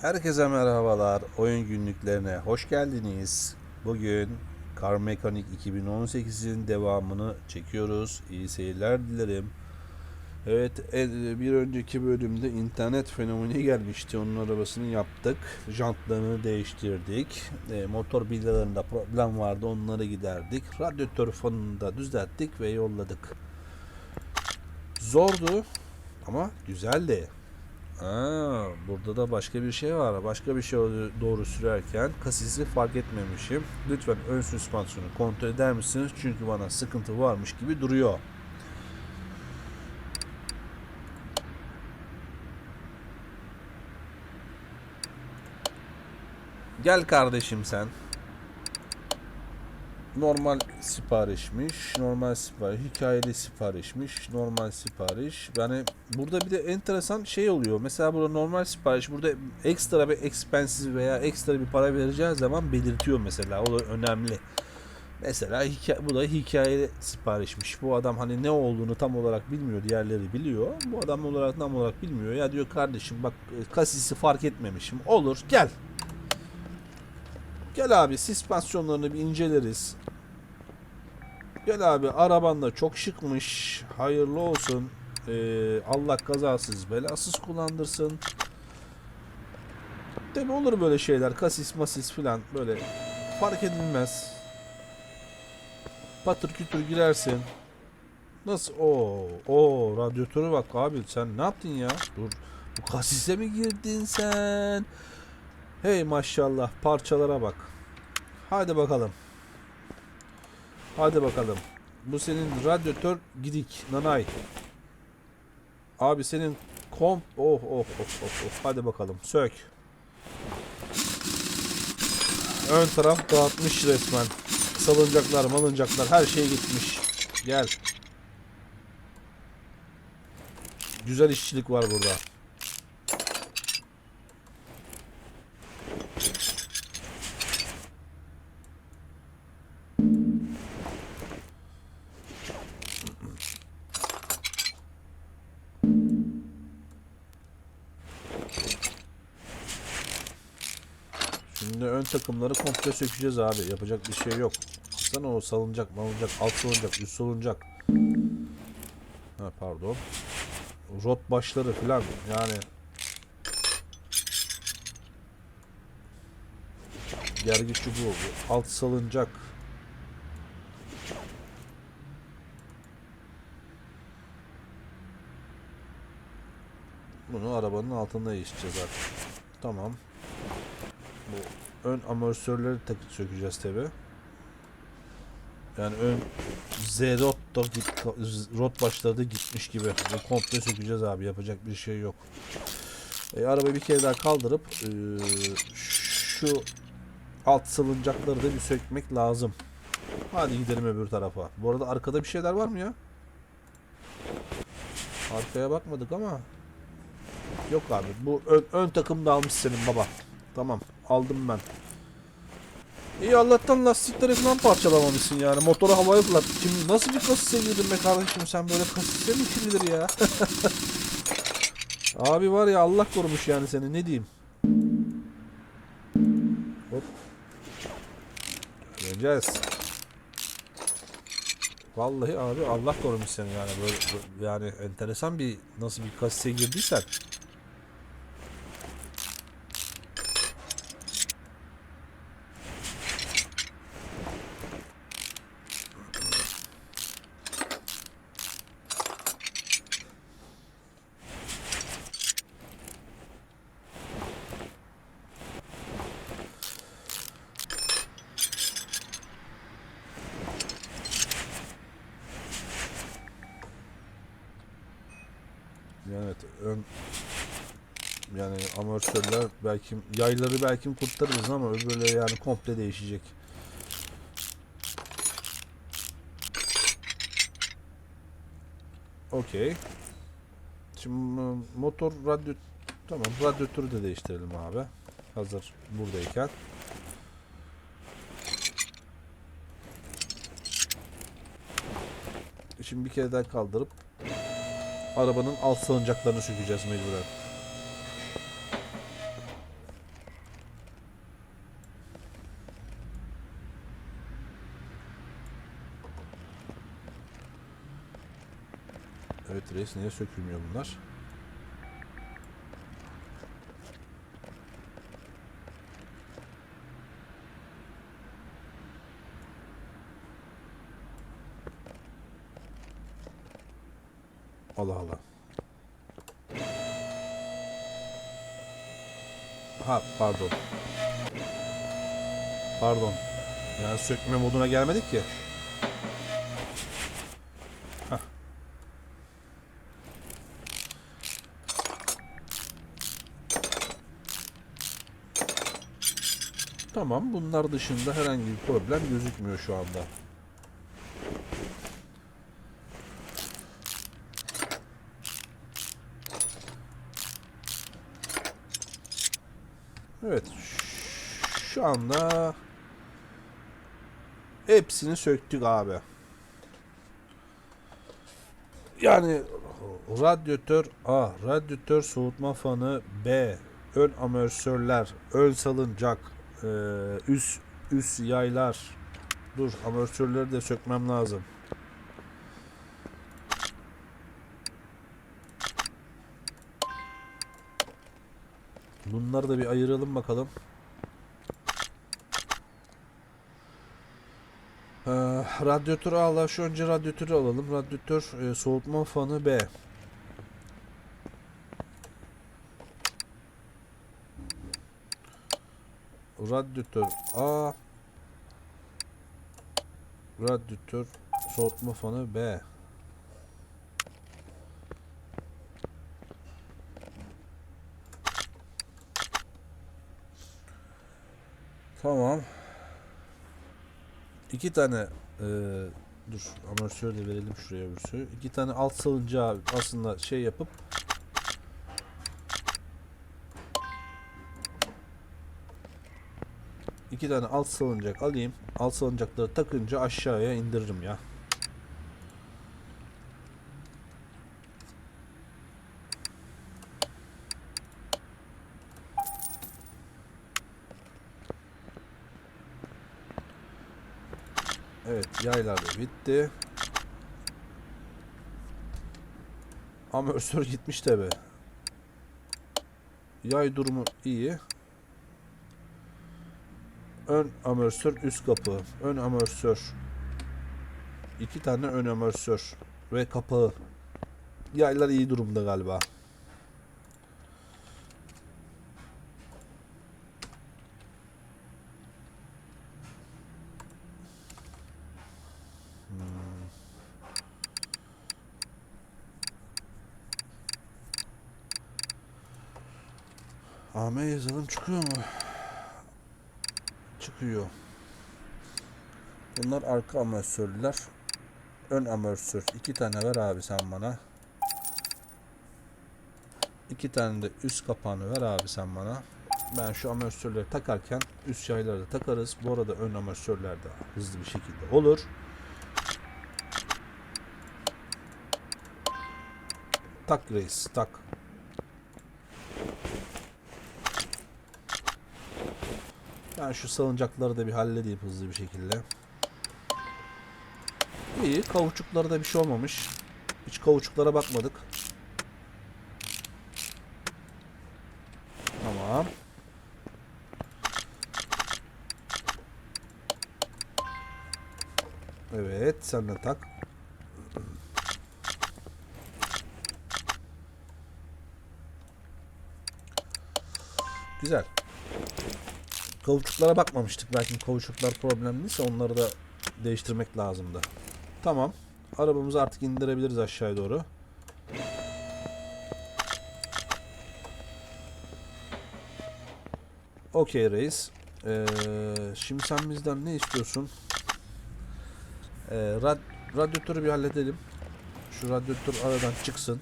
Herkese merhabalar. Oyun günlüklerine hoş geldiniz. Bugün Car Mechanic 2018'in devamını çekiyoruz. İyi seyirler dilerim. Evet, bir önceki bölümde internet fenomeni gelmişti. Onun arabasını yaptık. Jantlarını değiştirdik. E, motor bilyalarında problem vardı. Onları giderdik. Radyatör fanını da düzelttik ve yolladık. Zordu ama güzeldi. Aa, burada da başka bir şey var. Başka bir şey doğru sürerken kasisi fark etmemişim. Lütfen ön süspansiyonu kontrol eder misiniz? Çünkü bana sıkıntı varmış gibi duruyor. Gel kardeşim sen. Normal siparişmiş, normal sipariş, hikayeli siparişmiş, normal sipariş. Yani burada bir de enteresan şey oluyor. Mesela burada normal sipariş, burada ekstra bir expensive veya ekstra bir para vereceği zaman belirtiyor mesela. O da önemli. Mesela hikaye, bu da hikayeli siparişmiş. Bu adam hani ne olduğunu tam olarak bilmiyor. Diğerleri biliyor. Bu adam olarak tam olarak bilmiyor. Ya diyor kardeşim bak kasisi fark etmemişim. Olur gel. Gel abi süspansiyonlarını bir inceleriz. Gel abi araban da çok şıkmış. Hayırlı olsun. Ee, Allah kazasız belasız kullandırsın. Tabi olur böyle şeyler. Kasis masis filan böyle fark edilmez. Patır kütür girersin. Nasıl? Oo, o radyatöre bak abi sen ne yaptın ya? Dur. Bu kasise mi girdin sen? Hey maşallah parçalara bak. Hadi bakalım. Hadi bakalım. Bu senin radyatör gidik nanay. Abi senin komp oh oh oh oh oh. Hadi bakalım sök. Ön taraf dağıtmış resmen. Salıncaklar, malıncaklar her şey gitmiş. Gel. Güzel işçilik var burada. Şimdi ön takımları komple sökeceğiz abi. Yapacak bir şey yok. Sana o salınacak, malınacak, alt salınacak, üst salınacak. Ha pardon. Rot başları falan yani. Gergi çubuğu, bu alt salıncak. Bunu arabanın altında yaşayacağız artık. Tamam. Bu ön amortisörleri takıp sökeceğiz tabi. Yani ön Z rot da git, rot başları da gitmiş gibi. Bu komple sökeceğiz abi. Yapacak bir şey yok. E, arabayı bir kere daha kaldırıp e, şu alt salıncakları da bir sökmek lazım. Hadi gidelim öbür tarafa. Bu arada arkada bir şeyler var mı ya? Arkaya bakmadık ama. Yok abi. Bu ön, ön takım da almış senin baba. Tamam. Aldım ben. İyi Allah'tan lastikleri falan parçalamamışsın yani. Motoru havaya fırlat. Şimdi nasıl bir kasise girdin be kardeşim sen böyle kasise mi girilir ya? Abi var ya Allah korumuş yani seni ne diyeyim. Hop. Geleceğiz. Vallahi abi Allah korumuş seni yani böyle bu- yani enteresan bir nasıl bir kasise girdiysen. Yani evet ön yani amortisörler belki yayları belki kurtarırız ama öbürleri yani komple değişecek. Okey. Şimdi motor radyo tamam radyatörü de değiştirelim abi. Hazır buradayken. Şimdi bir kere daha kaldırıp arabanın alt salıncaklarını sökeceğiz mecburen. Evet reis niye sökülmüyor bunlar? Allah Allah. Ha pardon. Pardon. Yani sökme moduna gelmedik ki. Tamam bunlar dışında herhangi bir problem gözükmüyor şu anda. Evet. Şu anda hepsini söktük abi. Yani radyatör A, radyatör soğutma fanı B, ön amortisörler, ön salıncak, e, üst üst yaylar. Dur amortisörleri de sökmem lazım. Bunları da bir ayıralım bakalım. Ee, radyatörü al. Şu önce radyatörü alalım. Radyatör e, soğutma fanı B. Radyatör A. Radyatör soğutma fanı B. Tamam. İki tane e, dur amortisör de verelim şuraya öbürsü. İki tane alt salıncağı aslında şey yapıp iki tane alt salıncak alayım. Alt salıncakları takınca aşağıya indiririm ya. Evet yaylar da bitti. Amortisör gitmiş tabi. Yay durumu iyi. Ön amortisör üst kapı. Ön amortisör. İki tane ön amortisör. Ve kapağı. Yaylar iyi durumda galiba. AM yazalım çıkıyor mu? Çıkıyor. Bunlar arka amortisörler. Ön amortisör. iki tane ver abi sen bana. İki tane de üst kapağını ver abi sen bana. Ben şu amortisörleri takarken üst yayları da takarız. Bu arada ön amortisörler de hızlı bir şekilde olur. Tak reis tak. Ben şu salıncakları da bir halledeyim hızlı bir şekilde. İyi, kavuçuklarda da bir şey olmamış. Hiç kavuçuklara bakmadık. Tamam. Evet, sen de tak. Kavuçuklara bakmamıştık. Belki kavuçuklar problemliyse onları da değiştirmek lazımdı. Tamam. Arabamızı artık indirebiliriz aşağıya doğru. Okey reis. Ee, şimdi sen bizden ne istiyorsun? Ee, rad radyatörü bir halledelim. Şu radyatör aradan çıksın.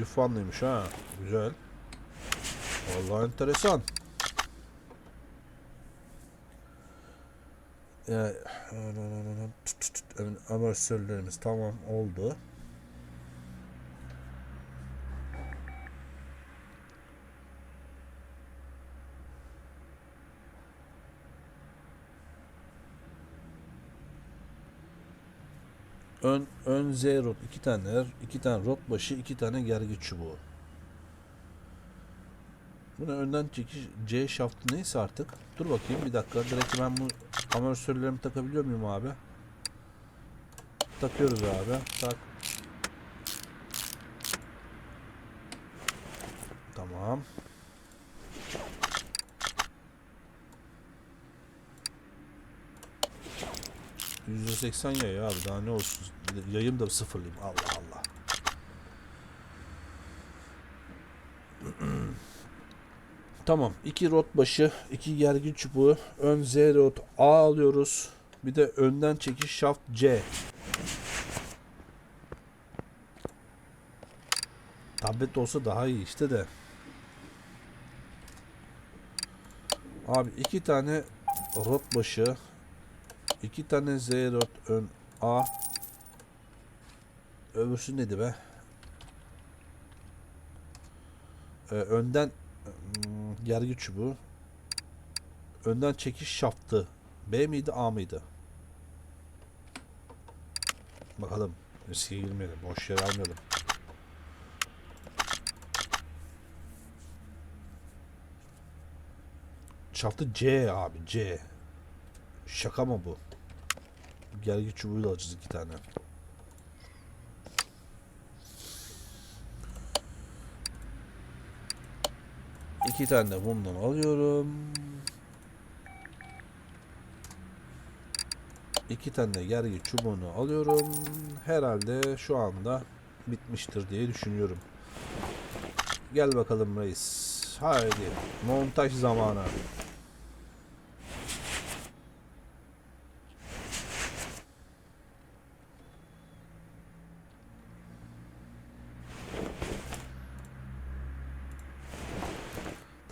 Çift fanlıymış ha. Güzel. Vallahi enteresan. Ya, amortisörlerimiz tamam oldu. Ön ön Z rot iki tane iki tane rot başı iki tane gergi çubuğu. Bunu önden çekiş C şaftı neyse artık. Dur bakayım bir dakika. Direkt ben bu amortisörlerimi takabiliyor muyum abi? Takıyoruz abi. Tak. Tamam. %80 yay abi daha ne olsun. Yayım da sıfırlayayım. Allah Allah. Tamam. iki rot başı, iki gergi çubuğu, ön Z rot A alıyoruz. Bir de önden çekiş şaft C. Tablet olsa daha iyi işte de. Abi iki tane rot başı, iki tane Z rot ön A. Öbürsü neydi be? Ee, önden hmm, gergi çubuğu. Önden çekiş şaftı. B miydi A mıydı? Bakalım. Riske girmeyelim. Boş yer almayalım. Şaftı C abi C. Şaka mı bu? Gergi çubuğu da alacağız iki tane. İki tane bundan alıyorum. İki tane gergi çubuğunu alıyorum. Herhalde şu anda bitmiştir diye düşünüyorum. Gel bakalım reis. Haydi. Montaj zamanı.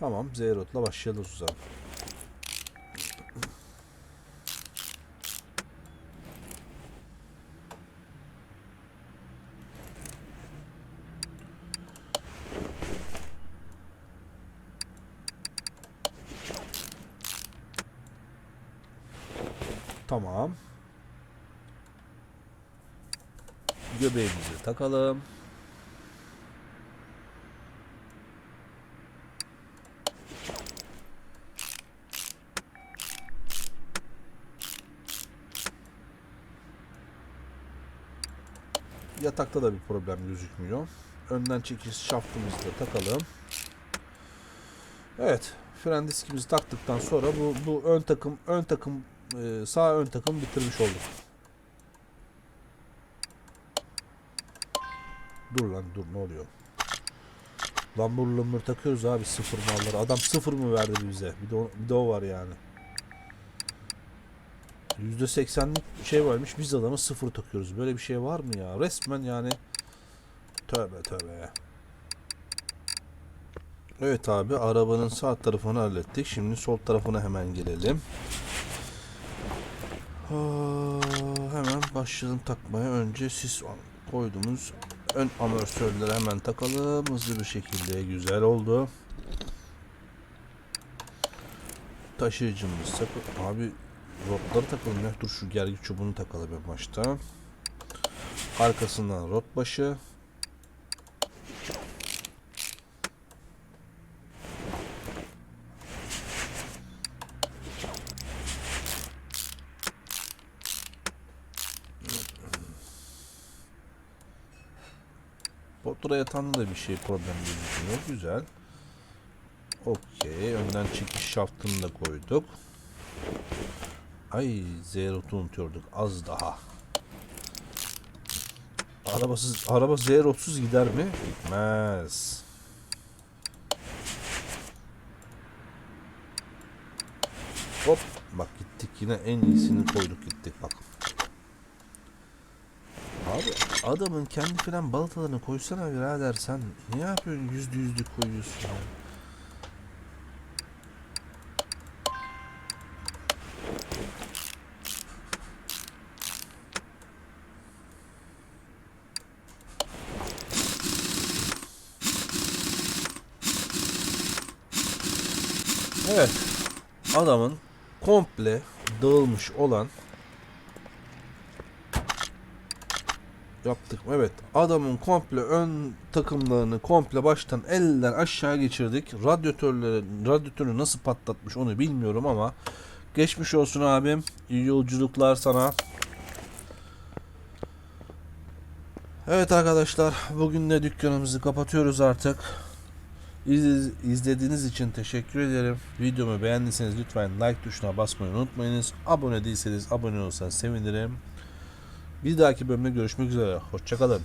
Tamam. Zeyrot'la başlayalım o zaman. Tamam. Göbeğimizi takalım. Yatakta da bir problem gözükmüyor. Önden çekiş şaftımızı da takalım. Evet. Fren diskimizi taktıktan sonra bu bu ön takım ön takım e, sağ ön takım bitirmiş olduk. Dur lan dur ne oluyor? Lambur lambur takıyoruz abi sıfır malları. Adam sıfır mı verdi bize? Bir de bir de o var yani. %80'lik şey varmış biz adamı sıfır takıyoruz. Böyle bir şey var mı ya? Resmen yani tövbe tövbe. Evet abi arabanın sağ tarafını hallettik. Şimdi sol tarafına hemen gelelim. Aa, hemen başlayalım takmaya. Önce sis koyduğumuz ön amortisörleri hemen takalım. Hızlı bir şekilde güzel oldu. Taşıyıcımız takı. Abi rotları takalım ya. Dur şu gergi çubuğunu takalım en başta. Arkasından rot başı. Motora yatağında da bir şey problem gözükmüyor. Güzel. Okey. Önden çekiş şaftını da koyduk. Ay Zerot'u unutuyorduk. Az daha. Arabasız, araba Zerot'suz gider mi? Gitmez. Hop. Bak gittik yine en iyisini koyduk gittik bak. Abi adamın kendi filan balatalarını koysana birader sen ne yapıyorsun yüzde yüzlük koyuyorsun ya. Evet. Adamın komple dağılmış olan Yaptık. Evet. Adamın komple ön takımlarını komple baştan elden aşağı geçirdik. Radyatörleri, radyatörü nasıl patlatmış onu bilmiyorum ama geçmiş olsun abim. İyi yolculuklar sana. Evet arkadaşlar bugün de dükkanımızı kapatıyoruz artık. İz- İzlediğiniz için teşekkür ederim. Videomu beğendiyseniz lütfen like tuşuna basmayı unutmayınız. Abone değilseniz abone olursanız sevinirim. Bir dahaki bölümde görüşmek üzere. Hoşçakalın.